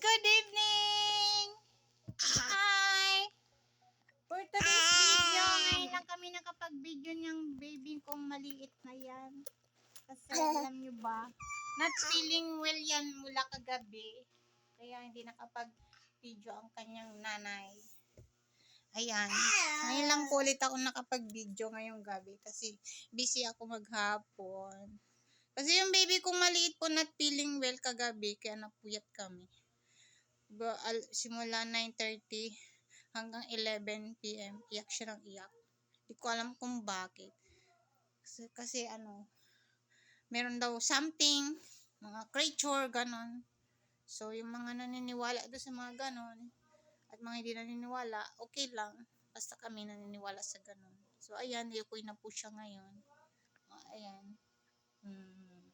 good evening! Hi! For today's video, ngayon lang kami nakapag-video niyang baby kong maliit na yan. Kasi alam niyo ba, not feeling well yan mula kagabi. Kaya hindi nakapag-video ang kanyang nanay. Ayan. Ngayon lang po ulit ako nakapag-video ngayong gabi kasi busy ako maghapon. Kasi yung baby kong maliit po not feeling well kagabi kaya napuyat kami. Ba, al, simula 9.30 hanggang 11 p.m. Iyak siya ng iyak. Hindi ko alam kung bakit. Kasi, kasi ano, meron daw something, mga creature, ganon. So, yung mga naniniwala doon sa mga ganon, at mga hindi naniniwala, okay lang. Basta kami naniniwala sa ganon. So, ayan, yukoy na po siya ngayon. Ah, ayan. Hmm.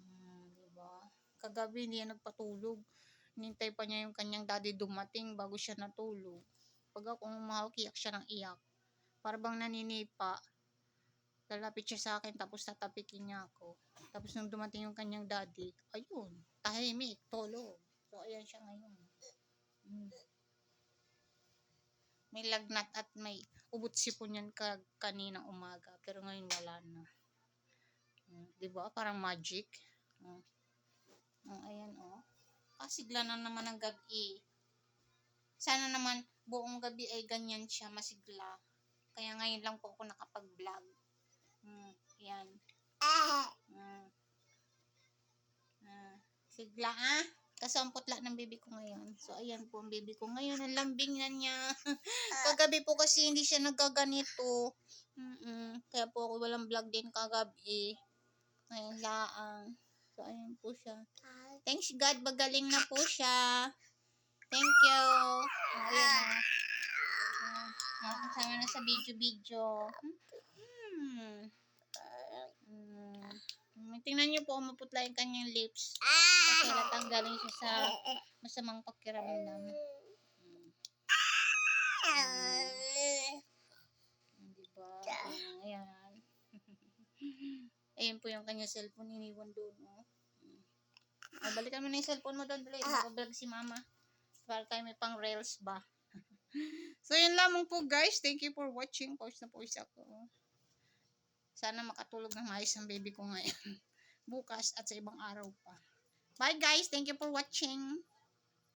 Hmm, diba? Kagabi hindi yan nagpatulog. Nintay pa niya yung kanyang daddy dumating bago siya natulog. Pag ako umahawak, iyak siya ng iyak. Para bang naninipa. Lalapit siya sa akin tapos tatapikin niya ako. Tapos nung dumating yung kanyang daddy, ayun, tahimik, tulog. So, ayan siya ngayon. Hmm. May lagnat at may ubot sipon yan ka kaninang umaga. Pero ngayon wala na. Hmm, 'Di ba? Parang magic. Oh. Oh, ayan oh. Kasigla na naman ang gabi. Sana naman buong gabi ay ganyan siya, masigla. Kaya ngayon lang po ako nakapag-vlog. Hmm, yan. Hmm. Ah, sigla ah. Kasampot lang ng baby ko ngayon. So, ayan po ang baby ko ngayon. Ang lambing na niya. kagabi po kasi hindi siya nagaganito. Mm-mm. Kaya po ako walang vlog din kagabi. Ngayon laang. So, ayan po siya. Thanks God, magaling na po siya. Thank you. Ayan na. Oh, kasama na sa video-video. Hmm. Hmm. Hmm. Tingnan niyo po, maputla yung kanyang lips. Kasi halatang galing siya sa masamang pakiramdam. Hmm. Hmm, diba? Hmm, ayan. Ayan po yung kanyang cellphone, iniwan doon. Oh. Hmm. Oh, balikan mo na yung cellphone mo doon, dali. Nakablog si mama. Para tayo may pang reels ba. so, yun lamang po guys. Thank you for watching. Pause na pause ako. Sana makatulog ng maayos ang baby ko ngayon. Bukas at sa ibang araw pa. Bye guys. Thank you for watching.